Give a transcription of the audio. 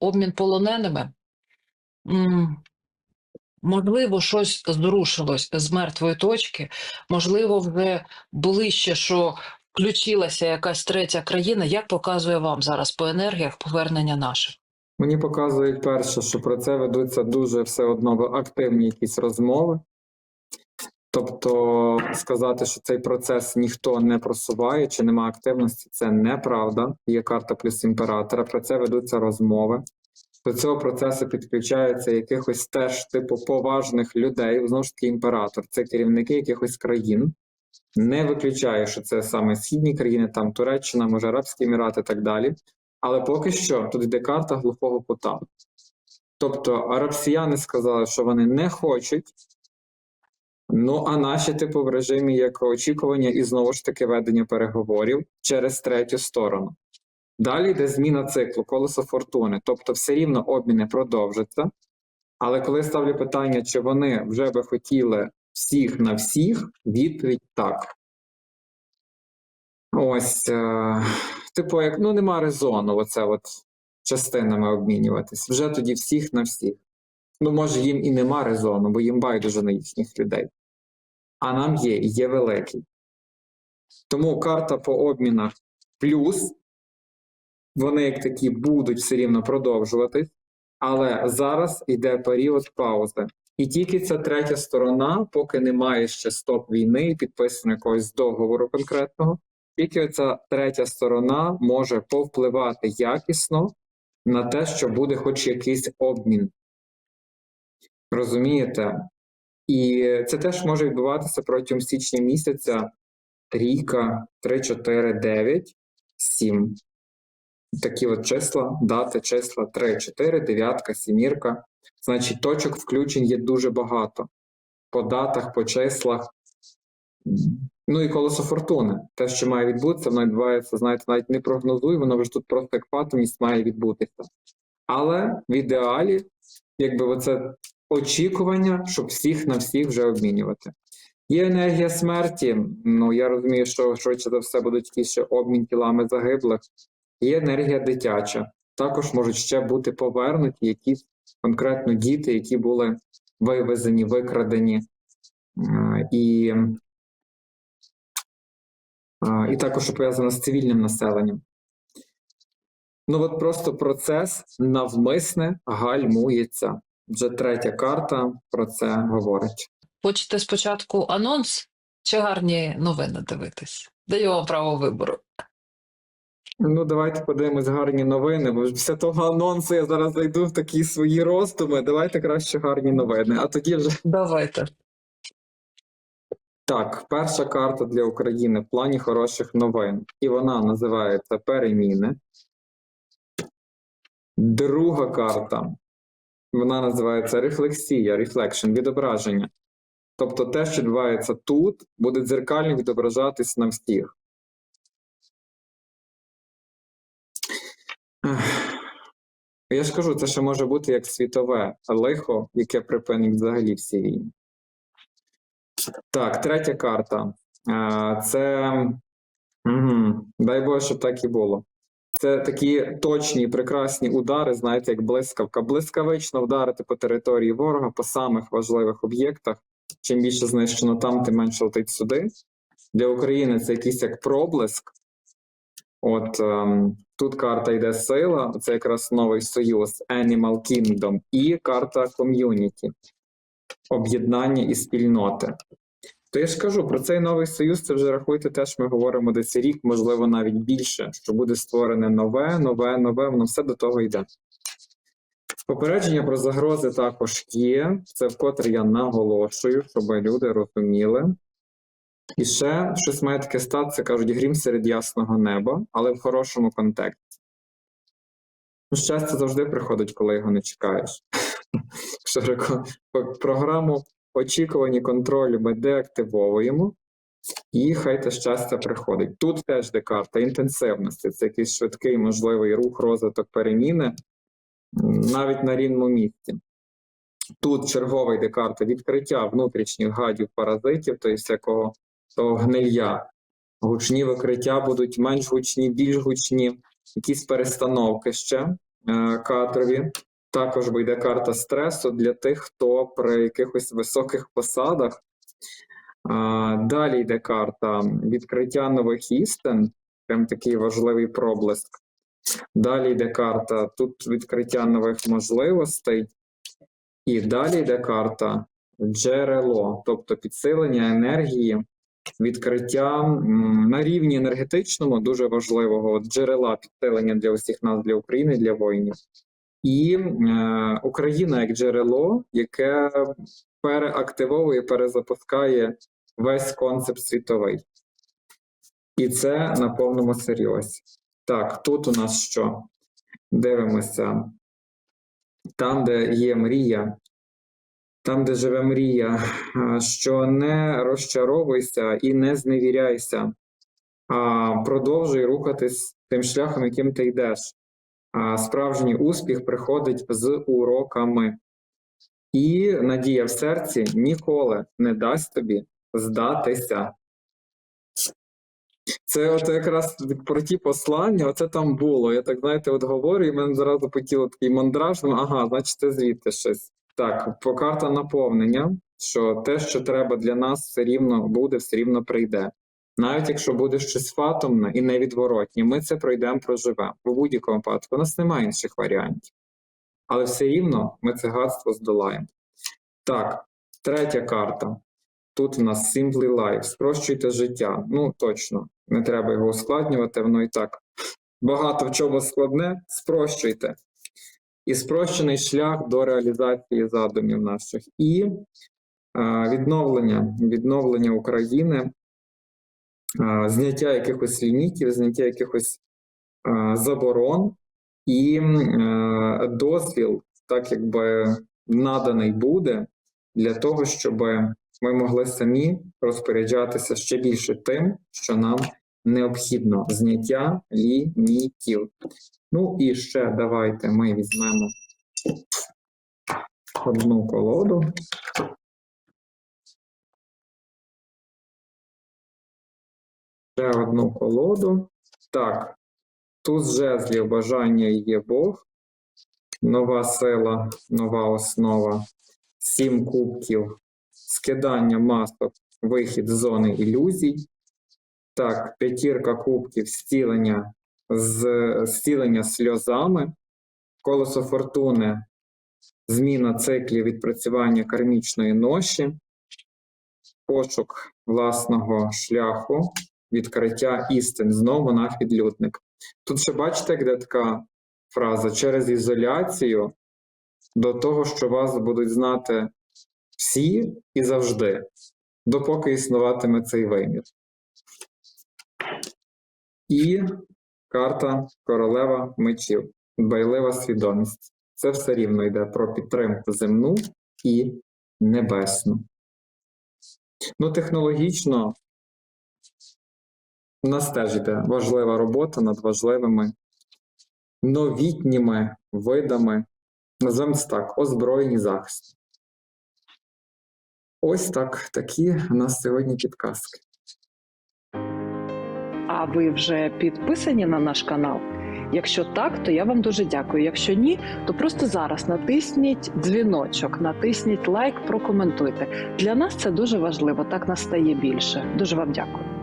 обмін полоненими. Можливо, щось зрушилось з мертвої точки, можливо, вже ближче, що включилася якась третя країна. Як показує вам зараз по енергіях повернення наших? Мені показують перше, що про це ведуться дуже все одно активні якісь розмови. Тобто сказати, що цей процес ніхто не просуває чи немає активності, це неправда. Є карта плюс імператора. Про це ведуться розмови. До цього процесу підключаються якихось теж типу поважних людей. Знову ж таки, імператор це керівники якихось країн. Не виключаю, що це саме східні країни, там Туреччина, може Арабські Емірати і так далі. Але поки що тут йде карта глухого кута. Тобто арабсіяни сказали, що вони не хочуть. Ну, а наші, типу, в режимі як очікування і знову ж таки ведення переговорів через третю сторону. Далі йде зміна циклу, колесо фортуни. Тобто, все рівно обміни продовжаться. Але коли ставлю питання, чи вони вже би хотіли всіх на всіх, відповідь так. Ось, е, типу, як ну нема резону, оце от частинами обмінюватись. Вже тоді всіх на всіх. Ну, може, їм і нема резону, бо їм байдуже на їхніх людей. А нам є, є великий. Тому карта по обмінах плюс, вони як такі будуть все рівно продовжуватись, але зараз йде період паузи. І тільки ця третя сторона, поки немає ще стоп війни і підписано якогось договору конкретного, тільки ця третя сторона може повпливати якісно на те, що буде хоч якийсь обмін. Розумієте? І це теж може відбуватися протягом січня місяця трійка, 3, 4, 9, 7. Такі от числа, дати, числа 3, 4, дев'ятка, сімірка. Значить, точок включень є дуже багато. По датах, по числах. Ну і колесо фортуни. Те, що має відбутися, воно відбувається, знаєте, навіть не прогнозуй, воно ж тут просто як фатомість має відбутися. Але в ідеалі, якби оце очікування, щоб всіх на всіх вже обмінювати. Є енергія смерті. Ну я розумію, що швидше за все будуть ще обмін тілами загиблих. Є енергія дитяча. Також можуть ще бути повернуті якісь конкретно діти, які були вивезені, викрадені. Е, І, е, і також пов'язано з цивільним населенням. Ну от просто процес навмисне гальмується. Вже третя карта про це говорить. Хочете спочатку анонс чи гарні новини дивитись? Даю вам право вибору. Ну, давайте подивимось гарні новини, бо після того анонсу я зараз зайду в такі свої роздуми. Давайте краще гарні новини. А тоді вже Давайте. так, перша карта для України в плані хороших новин, і вона називається Переміни. Друга карта. Вона називається рефлексія, reflection, відображення. Тобто те, що відбувається тут, буде дзеркально відображатись на всіх. Я ж кажу, це ще може бути як світове лихо, яке припинить взагалі всі війни. Так, третя карта. Е, Це. Угу. Дай Боже, щоб так і було. Це такі точні, прекрасні удари, знаєте, як блискавка. Блискавично вдарити по території ворога, по самих важливих об'єктах. Чим більше знищено там, тим менше летить сюди. Для України це якийсь як проблиск. От ем, тут карта йде сила, це якраз новий союз Animal Kingdom і карта ком'юніті, об'єднання і спільноти. То я ж кажу, про цей новий союз, це вже рахуйте, теж ми говоримо десь рік, можливо, навіть більше, що буде створене нове, нове, нове, воно все до того йде. Попередження про загрози також є. Це вкотре я наголошую, щоб люди розуміли. І ще щось має таке статися, кажуть, грім серед ясного неба, але в хорошому контексті. Ну, щастя завжди приходить, коли його не чекаєш. По- програму очікувані контролю ми деактивовуємо, і хай те щастя приходить. Тут теж де карта інтенсивності, це якийсь швидкий можливий рух, розвиток переміни навіть на рівному місці. Тут чергова йде карта відкриття внутрішніх гадів, паразитів, тобто всякого того гнилья. Гучні викриття будуть менш гучні, більш гучні, якісь перестановки ще. е, кадрові. Також вийде карта стресу для тих, хто при якихось високих посадах. Далі йде карта відкриття нових істин, прям такий важливий проблиск. Далі йде карта тут відкриття нових можливостей. І далі йде карта джерело, тобто підсилення енергії, відкриття на рівні енергетичному, дуже важливого джерела підсилення для усіх нас, для України, для воїнів. І е, Україна як джерело, яке переактивовує, перезапускає весь концепт світовий. І це на повному серйозі. Так, тут у нас що? Дивимося. Там, де є мрія, там, де живе мрія, що не розчаровуйся і не зневіряйся, а продовжуй рухатись тим шляхом, яким ти йдеш. Справжній успіх приходить з уроками. І надія в серці ніколи не дасть тобі здатися. Це от якраз про ті послання, оце там було. Я так знаєте, от говорю, і мене зразу по тілу такий мандраж. думаю, Ага, значить, це звідти щось. Так, по карта наповнення, що те, що треба для нас, все рівно буде, все рівно прийде. Навіть якщо буде щось фатомне і невідворотнє, ми це пройдемо, проживемо. В будь-якому випадку у нас немає інших варіантів. Але все рівно ми це гадство здолаємо. Так, третя карта. Тут у нас Simply Life. Спрощуйте життя. Ну, точно, не треба його ускладнювати, воно і так багато в чому складне. Спрощуйте. І спрощений шлях до реалізації задумів наших. І е, відновлення, відновлення України, зняття якихось лімітів, зняття якихось заборон і е, дозвіл, так якби наданий буде для того, щоб ми могли самі розпоряджатися ще більше тим, що нам необхідно зняття лімітів. Ну і ще давайте ми візьмемо одну колоду. Ще одну колоду. Так, туз жезлів бажання є Бог, нова сила, нова основа, сім кубків, скидання масок, вихід з зони ілюзій. Так, п'ятірка кубків, зцілення з зцілення сльозами, колесо фортуни, зміна циклів відпрацювання кармічної ноші, пошук власного шляху, відкриття істин. Знову на підлюдник. Тут ще бачите, як де така фраза через ізоляцію до того, що вас будуть знати всі і завжди, допоки існуватиме цей вимір. І карта королева мечів, дбайлива свідомість. Це все рівно йде про підтримку земну і небесну. Ну, технологічно у нас теж йде важлива робота над важливими новітніми видами, називаємо це так, озброєні захисти. Ось так, такі у нас сьогодні підказки. А ви вже підписані на наш канал? Якщо так, то я вам дуже дякую. Якщо ні, то просто зараз натисніть дзвіночок, натисніть лайк, прокоментуйте. Для нас це дуже важливо. Так нас стає більше. Дуже вам дякую.